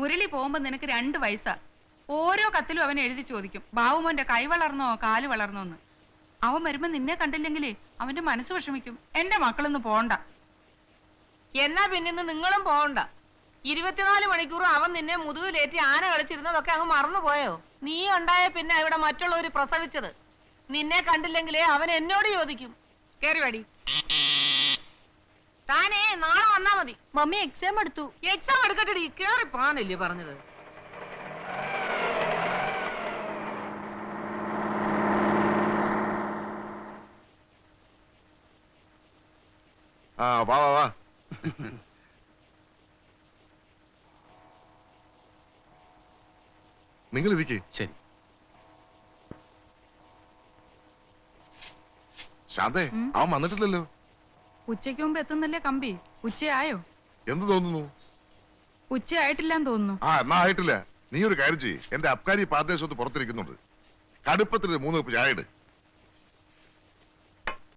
മുരളി പോകുമ്പോ നിനക്ക് രണ്ട് വയസ്സാ. ഓരോ കത്തിലും അവൻ എഴുതി ചോദിക്കും. ബാബുമോന്റെ കൈ വളർന്നോ കാൽ വളർന്നോ എന്ന് അവൻ വരുമ്പോ നിന്നെ കണ്ടില്ലെങ്കിലേ അവന്റെ മനസ്സ് വിഷമിക്കും. എന്റെ മക്കളൊന്ന് പോണ്ട. എന്നാ പിന്നെ നിങ്ങളും പോകണ്ട ഇരുപത്തിനാല് മണിക്കൂർ അവൻ നിന്നെ മുതുകിലേറ്റി ആന കളിച്ചിരുന്നതൊക്കെ അങ്ങ് മറന്നുപോയോ? നീ ഉണ്ടായ പിന്നെ ഇവിടെ മറ്റുള്ളവർ പ്രസവിച്ചത്. നിന്നെ കണ്ടില്ലെങ്കിലേ അവൻ എന്നോട് ചോദിക്കും. കേറി വാടി. താനേ നാളെ വന്നാ മതി. മമ്മി എക്സാം എടുത്തു. എക്സാം എടുക്കട്ടെ കേറി പോകാനല്ലേ പറഞ്ഞത്. ആ വാ വാ വാ. നിങ്ങൾ ഇരിക്കേ ശരി. ശാന്തേ അവൻ വന്നിട്ടില്ലല്ലോ. ഉച്ചയ്ക്ക് മുമ്പ് എത്തുന്നല്ലേ കമ്പി? ഉച്ചയായോ? എന്ത് തോന്നുന്നു? ഉച്ചയായിട്ടില്ലെന്ന് തോന്നുന്നു. ആ എന്നാ ആയിട്ടില്ല. നീ ഒരു കാര്യം ചെയ്യ്. എന്റെ അബ്കാരി പാർട്ടേഴ്സ് ഒന്ന് പുറത്തിരിക്കുന്നുണ്ട്. കടുപ്പത്തിൽ മൂന്ന് കപ്പ് ചായ ഇട്.